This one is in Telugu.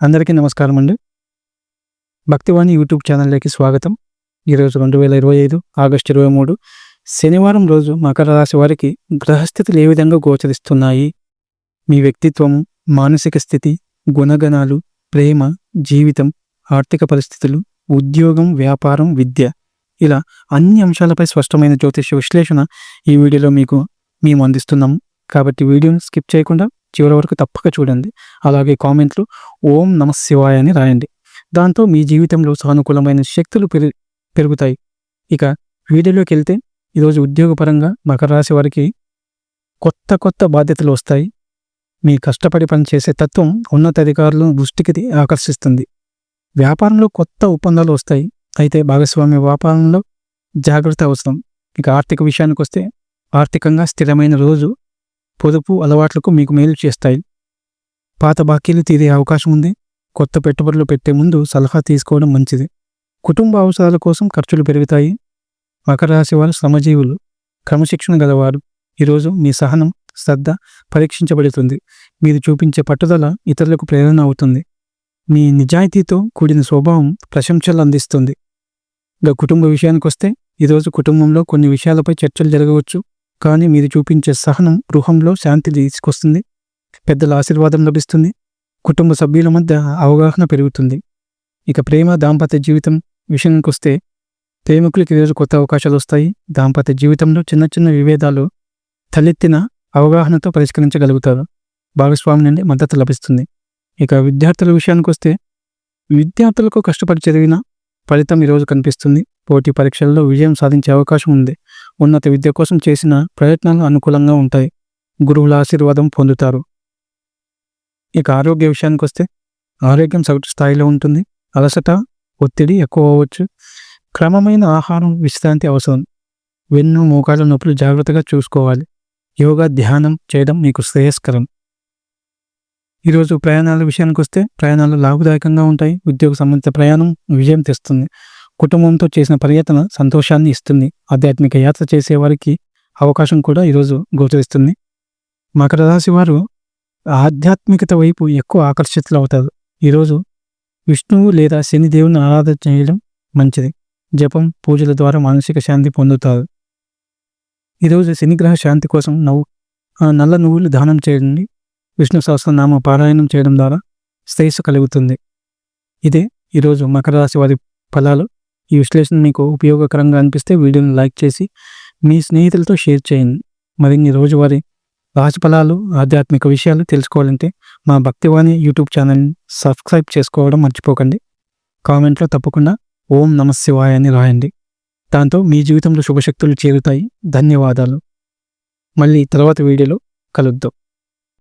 అందరికీ నమస్కారం అండి భక్తివాణి యూట్యూబ్ ఛానల్లోకి స్వాగతం. ఈరోజు రెండు వేల ఇరవై ఐదు ఆగస్టు ఇరవై మూడు శనివారం రోజు మకర రాశి వారికి గ్రహస్థితులు ఏ విధంగా గోచరిస్తున్నాయి? మీ వ్యక్తిత్వం మానసిక స్థితి గుణగణాలు ప్రేమ జీవితం ఆర్థిక పరిస్థితులు ఉద్యోగం వ్యాపారం విద్య ఇలా అన్ని అంశాలపై స్పష్టమైన జ్యోతిష విశ్లేషణ ఈ వీడియోలో మీకు మేము అందిస్తున్నాము కాబట్టి వీడియోని స్కిప్ చేయకుండా చివరి వరకు తప్పక చూడండి. అలాగే కామెంట్లు ఓం నమ శివాయ అని రాయండి. దాంతో మీ జీవితంలో సానుకూలమైన శక్తులు పెరు పెరుగుతాయి. ఇక వీడియోలోకి వెళ్తే ఈరోజు ఉద్యోగపరంగా మకర రాశి వారికి కొత్త కొత్త బాధ్యతలు వస్తాయి. మీ కష్టపడి పనిచేసే తత్వం ఉన్నతాధికారులను దృష్టికి ఆకర్షిస్తుంది. వ్యాపారంలో కొత్త ఒప్పందాలు వస్తాయి. అయితే భాగస్వామ్య వ్యాపారంలో జాగ్రత్త అవసరం. ఇక ఆర్థిక విషయానికి వస్తే ఆర్థికంగా స్థిరమైన రోజు పొదుపు అలవాట్లకు మీకు మేలు చేస్తాయి. పాత బాకీలు తీరే అవకాశం ఉంది. కొత్త పెట్టుబడులు పెట్టే ముందు సలహా తీసుకోవడం మంచిది. కుటుంబ అవసరాల కోసం ఖర్చులు పెరుగుతాయి. మకర రాశి వారు శ్రమజీవులు. క్రమశిక్షణ గలవారు. ఈరోజు మీ సహనం శ్రద్ధ పరీక్షించబడుతుంది. మీరు చూపించే పట్టుదల ఇతరులకు ప్రేరణ అవుతుంది. మీ నిజాయితీతో కూడిన స్వభావం ప్రశంసలు అందిస్తుంది. ఇక కుటుంబ విషయానికి వస్తే ఈరోజు కుటుంబంలో కొన్ని విషయాలపై చర్చలు జరగవచ్చు. కానీ మీరు చూపించే సహనం గృహంలో శాంతి తీసుకొస్తుంది పెద్దల ఆశీర్వాదం లభిస్తుంది కుటుంబ సభ్యుల మధ్య అవగాహన పెరుగుతుంది. ఇక ప్రేమ దాంపత్య జీవితం విషయానికి వస్తే ప్రేమికులకి ఈరోజు కొత్త అవకాశాలు వస్తాయి. దాంపత్య జీవితంలో చిన్న చిన్న విభేదాలు తలెత్తిన అవగాహనతో పరిష్కరించగలుగుతారు. భాగస్వామి నుండి మద్దతు లభిస్తుంది. ఇక విద్యార్థుల విషయానికి వస్తే విద్యార్థులకు కష్టపడి చదివిన ఫలితం ఈరోజు కనిపిస్తుంది. పోటీ పరీక్షల్లో విజయం సాధించే అవకాశం ఉంది. ఉన్నత విద్య కోసం చేసిన ప్రయత్నాలు అనుకూలంగా ఉంటాయి. గురువుల ఆశీర్వాదం పొందుతారు. ఇక ఆరోగ్య విషయానికి వస్తే ఆరోగ్యం సగటు స్థాయిలో ఉంటుంది. అలసట ఒత్తిడి ఎక్కువ అవ్వచ్చు. క్రమమైన ఆహారం విశ్రాంతి అవసరం. వెన్ను మోకాళ్ళ నొప్పులు జాగ్రత్తగా చూసుకోవాలి. యోగా ధ్యానం చేయడం మీకు శ్రేయస్కరం. ఈరోజు ప్రయాణాల విషయానికి వస్తే ప్రయాణాలు లాభదాయకంగా ఉంటాయి. ఉద్యోగ సంబంధిత ప్రయాణం విజయం తెస్తుంది. కుటుంబంతో చేసిన పర్యటన సంతోషాన్ని ఇస్తుంది. ఆధ్యాత్మిక యాత్ర చేసేవారికి అవకాశం కూడా ఈరోజు గోచరిస్తుంది. మకర రాశి వారు ఆధ్యాత్మికత వైపు ఎక్కువ ఆకర్షితులు అవుతారు. ఈరోజు విష్ణువు లేదా శనిదేవుని ఆరాధన చేయడం మంచిది. జపం పూజల ద్వారా మానసిక శాంతి పొందుతారు. ఈరోజు శనిగ్రహ శాంతి కోసం నవ్వు నల్ల నువ్వులు దానం చేయండి. విష్ణు సహస్రనామ పారాయణం చేయడం ద్వారా శ్రేయస్సు కలుగుతుంది. ఇదే ఈరోజు మకర రాశి వారి ఫలాలు. ఈ విశ్లేషణ మీకు ఉపయోగకరంగా అనిపిస్తే వీడియోని లైక్ చేసి మీ స్నేహితులతో షేర్ చేయండి. మరిన్ని రోజువారీ రాజఫలాలు ఆధ్యాత్మిక విషయాలు తెలుసుకోవాలంటే మా భక్తివాణి యూట్యూబ్ ఛానల్ని సబ్స్క్రైబ్ చేసుకోవడం మర్చిపోకండి. కామెంట్లో తప్పకుండా ఓం నమశివాయ అని రాయండి. దాంతో మీ జీవితంలో శుభశక్తులు చేరుతాయి. ధన్యవాదాలు. మళ్ళీ తర్వాత వీడియోలో కలుద్దాం.